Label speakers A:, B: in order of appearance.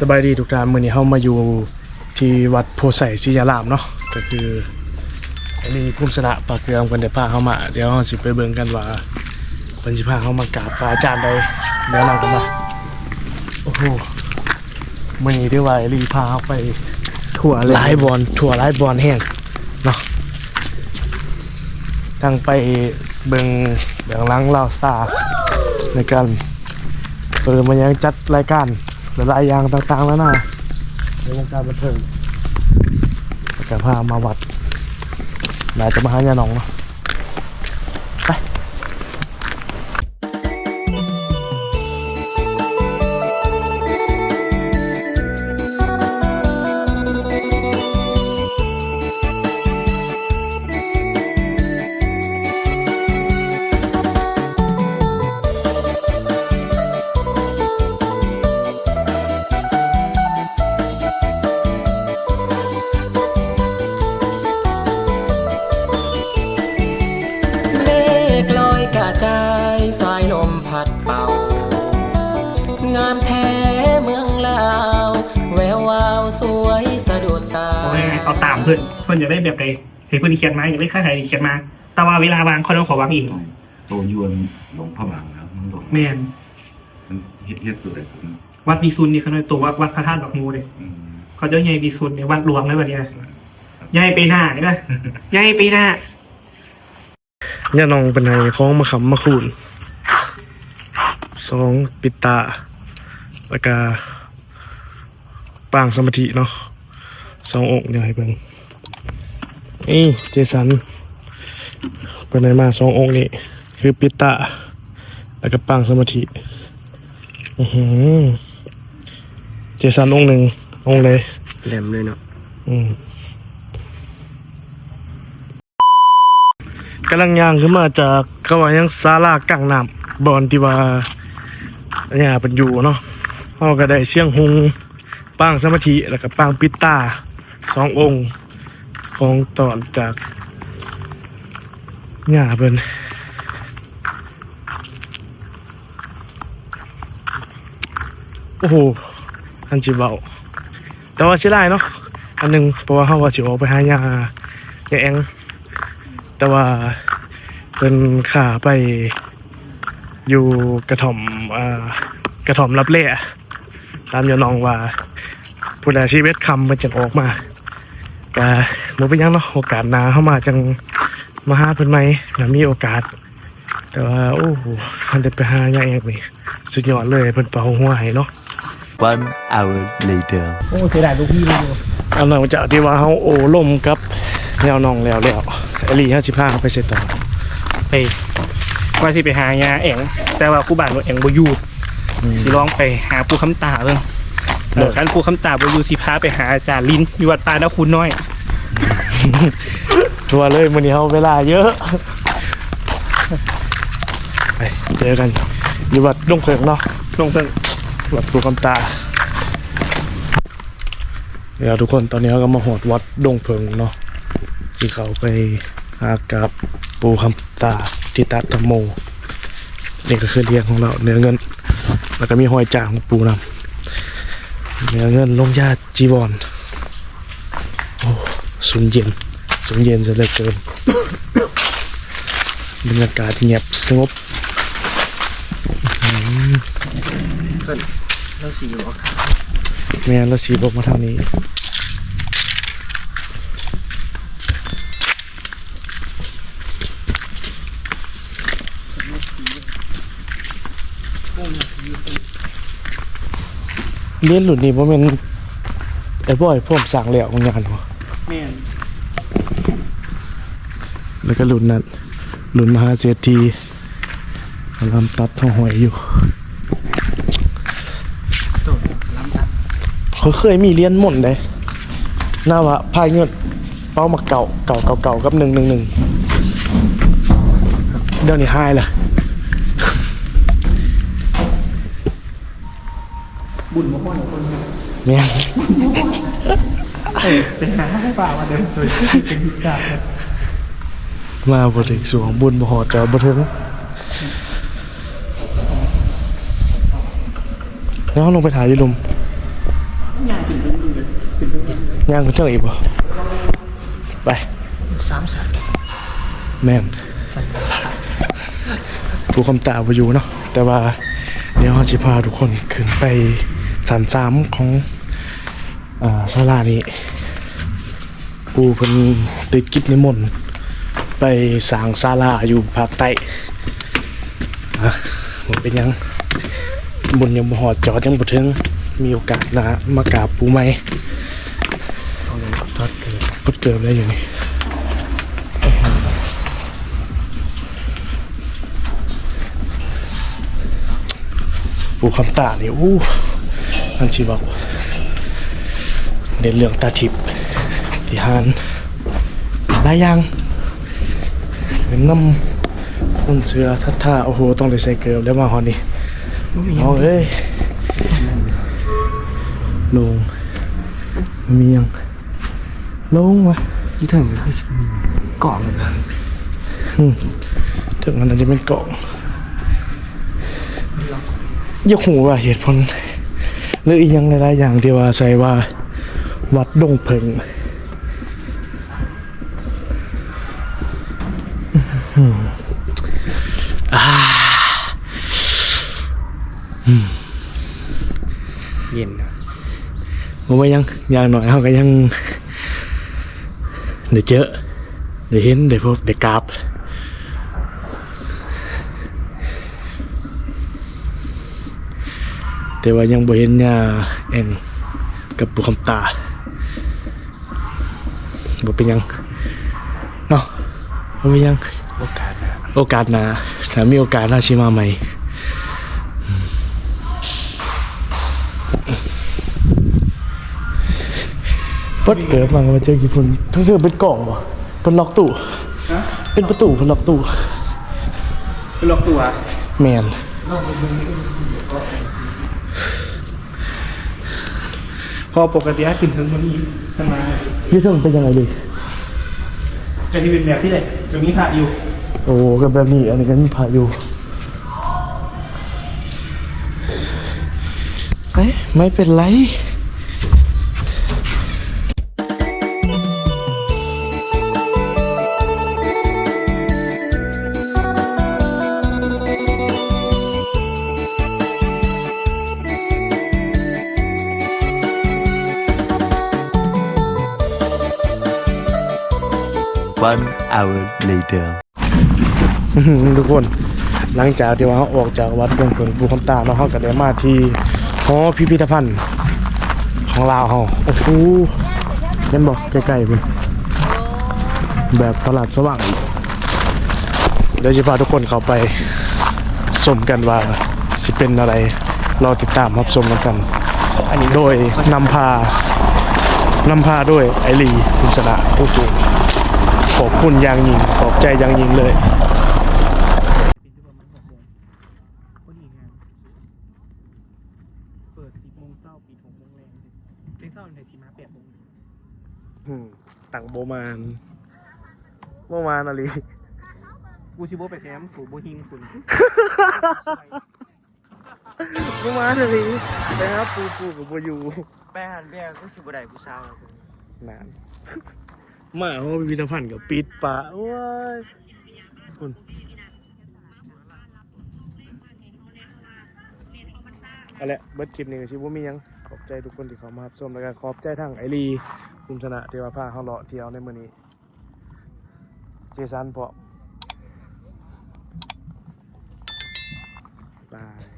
A: สบายดีทุกท่านมื้อนี้เฮามาอยู่ที่วัดโพไสศรียารามเนาะก็คืออันนี้ภูมิสนะปากเกลือมกันได้พาเฮามาเดี๋ยวเฮาสิไปเบิ่งกันว่าเพิ่นสิพาเฮามากราบพระอาจารย์ใดเดี๋ยวเรากันมาโอ้โหมื้อนี้ได้ว่าไอ้ลีพาเฮาไปทั่วหลายบอนทั่วหลายบอนแห้งเนาะทางไปเบิ่งเบื้องหลังลาวซาในการเออมันยังจัดรายการ หลายอย่างต่างๆแล้วนะในวงการบันเทิงแต่พามาวัดน่าจะมาหาญาหนองเนาะ
B: พัดเป่า งามแท้เมืองลาว แวววาวสวยสะดุดตา
C: เอาง่ายๆเอาตามเพื่อนเพื่อนอยากได้แบบใดเห็นเพื่อนเขียนมาอยากได้ค่าใครเขียนมา แต่ว่าเวลาวางเขาต้องขอวางอีก
D: โตยวนหลวงพระบางครับมันหลวง
C: แมน
D: มันเฮ็ดเฮ็ดตัวไหนผม
C: วัดวีซุนนี่เขาเลยตัววัดวัดพระธาตุดอกมูเลย
D: อืม
C: เขาเจ้าใหญ่วีซุนเนี่ยวัดหลวงเลยวันนี้นะใหญ่ไปหน้าใช่ไหมใหญ่ไปหน้า
A: ญาหนองเป็นไงของมาขำมาคูน สองปิดตา แล้วก็ปางสมาธิเนาะสององค์เนี่ยให้เบิ่งนี่เจสันเป็นไงมาสององค์นี่คือปิดตาแล้วก็ปางสมาธิอือหือเจสันองค์หนึ่งองค์เลย
B: แหลมเลยเนาะ
A: อืมกำลังย่างขึ้นมาจากเขาว่ายังศาลากลางน้ำบอนที่ว่า เนี่ยเป็นอยู่เนาะเขาก็ได้เสียงหุงปางสมาธิแล้วก็ปางปิดตาสององค์ของตอนจากเนี่ยเป็นโอ้โหอันจิเบาแต่ว่าสิได้เนาะอันหนึ่งเพราะว่าเขาว่าสิออกไปหายาแยาแองแต่ว่าเป็นขาไป อยู่กระถ่อมอ่ากระถ่อมรับเล่ตามยานองว่าผู้ใดชีวิตคำมันจะออกมาก็บ่เป็นหยังเนาะโอกาสหน้าเข้ามาจังมาหาเพิ่นไหมแล้วมีโอกาส แต่ว่าโอ้โหมันได้ไปหายาแองนี่สุดยอดเลยเพิ่นเป่าหัวให้เนาะ
E: One hour later.
C: โอ้เสียดายลูกพี่เลย
A: อันหลังจากที่ว่าเขาโอ้ล่มกับแนวนองแล้วแล้วไอรีห้าสิบห้าเขาไปเสร็จต่อ
C: ไป ว่าที่ไปหายาเองแต่ว่าผู้บ้านว่าเองบ่อยู่ที่ร้องไปหาผู้คำตาเรื่องเดี๋ยวกันผู้คำตาบ่อยู่ที่พาไปหาอาจารย์ลิ้นอยู่วัดป่าดาวคุณน้อย
A: ทัวร์เลยวันนี้เขาเวลาเยอะไปเจอกันอยู่วัดดงเพิงเนาะ
C: ลงเพิ่ง
A: วัดภูคำตาเดี๋ยวทุกคนตอนนี้เขาก็มาหอดวัดดงเพิงเนาะที่เขาไปหากับปูคำตา ทิตัตธรรมโม นี่ก็คือเรียงของเราเนื้อเงิน แล้วก็มีหอยจ่างของปูนำเนื้อเงินลงญาติจีวรโอ้สุนเย็นสุนเย็นจะเหลือเกินบรรยากาศเงียบสงบ
B: แล้วสีหัวขาว
A: แม่นเราสีบกมาทางนี้ เลี้ยนหลุดนี่เพราะมันไอ้บ่อยพวกสั่งแล้วของงานวะ
C: แม่น
A: แล้วก็หลุดนั้นหลุดมหาเศรษฐีกำลังตัดทองหอยอยู่
B: ตัวล้ำตัด
A: เขาเคยมีเลี้ยนหม่นเลยหน้าวะพายเงินเป้ามาเก่าเก่าเก่าเก่ากับหนึ่งหนึ่งหนึ่งเดี๋ยวนี้หายละ
C: บุญมาพ่อหนูคนนี้
A: แม่ง
C: เป็นหาป่ามาเดินเลยเป็นหิกาเลย
A: มาบถึงสวงบุญบ่หอดจอบ่ถึงแล้วลงไปถ่ายอยูลุมย่างขึ้นเทิงอีกบ่ไป
B: สามสัน
A: แม่น
B: สันกระสา
A: ผู้คำตาบ่อยู่เนาะแต่ว่าเดี๋ยวเราสิพาทุกคนขึ้นไป สันสามของอ่าศาลานี้ปูเพิ่นติดกิจนิมนต์ไปสร้างศาลาอยู่ภาคใต้อะมันเป็นหยังบุญยังบ่ฮอดจอดยังบ่ถึงมีโอกาสนะมากราบปูใหม่
B: ทอดเกิด
A: พุดเกิดได้อยู่นี่ปูคำตานี่อู้ อันชีบอกเด่นเรื่องตาทิพย์ที่หานหลายอย่างเป็นน้ำอุ่นเสือทัดท่าโอ้โหต้องได้ใส่เกลือแล้วมาฮอนนี่เอาเอ้ยลงมียังลงวะ
B: ยี่ถึงก็คือสิมีเกาะเลยนะ
A: ถึงมันอาจจะเป็นเกาะอยากหูว่าเหตุผล หรืออีกอยังหลายๆอย่างที่ว่าใส่ว่าวัดดงเพิงอืมอ่า
B: เย็นนะ
A: ผมว่ายังอย่างหน่อยเขาก็ยังได้เจอได้เห็นได้พบได้กราบ แต่ว่ายังบ่เห็นยาแอนกับบุคำตาบ่เป็นหยังเนาะบ่เป็นหยัง
B: โอกาสนะ
A: โอกาสหน้าถ้ามีโอกาสน่าชิมาใหม่ปดเกิดมาก็มาเจอกี่ฝุ่นทั้งเธอเป็นกล่องบ่เป็นล็อกตู้เป็นประตูเป็นล็อกตู้
C: เป็นล็อกตัว
A: แมน
C: พอปกติให้ขึ้นเทิงมันนี้ทำไม
A: ยี่ซึ่งเป็นยังไงดิ
C: จะที่เป็นแบบที่ไหนจะมีพระอยู่
A: โอ้กับแบบนี้ อันนี้ก็มีพาอยู่เอ้ยไม่เป็นไร
E: One hour later.
A: ทุกคนหลังจากที่ว่าเราออกจากวัดดงเพิงภูคำตาเนาะเราก็ได้มาที่หอพิพิธภัณฑ์ของลาวเฮาโอ้โหเห็นบอกใกล้ๆพุ่นแบบตลาดสว่างเดี๋ยวจะพาทุกคนเข้าไปชมกันว่าสิเป็นอะไรเราติดตามรับชมกัน อันนี้โดยนำพานำพาด้วยไอรีคุณชนะโอ้โห ขอบคุณอย่างยิ่งขอบใจอย่างยิ่งเลย
C: เปิดสิบโมงเช้าปิดหกโมงแรงเพลงเช้าในทีมาแปดโมง
A: อืมต่างโบมานโบมานอะไร
C: กูชิโบไปแคมป์สูโบฮิงคุณ
A: โบมานอะไรนะครับปูปูกับโบอยู
B: แป้หันแป้ก็สิบได้ผู้สาวนา
A: น มาเขาพิพิธภัณฑ์กับปิดปะโอ้ยคุณเอาละเบิร์ดคลิปนี้ก็ชิว่ามียังขอบใจทุกคนที่เข้ามารับชมแล้วก็ขอบใจทั้งไอรีคุณชนะเทว่าพเขาเลาะเที่ยวในมือนี้ เจสันพอบาย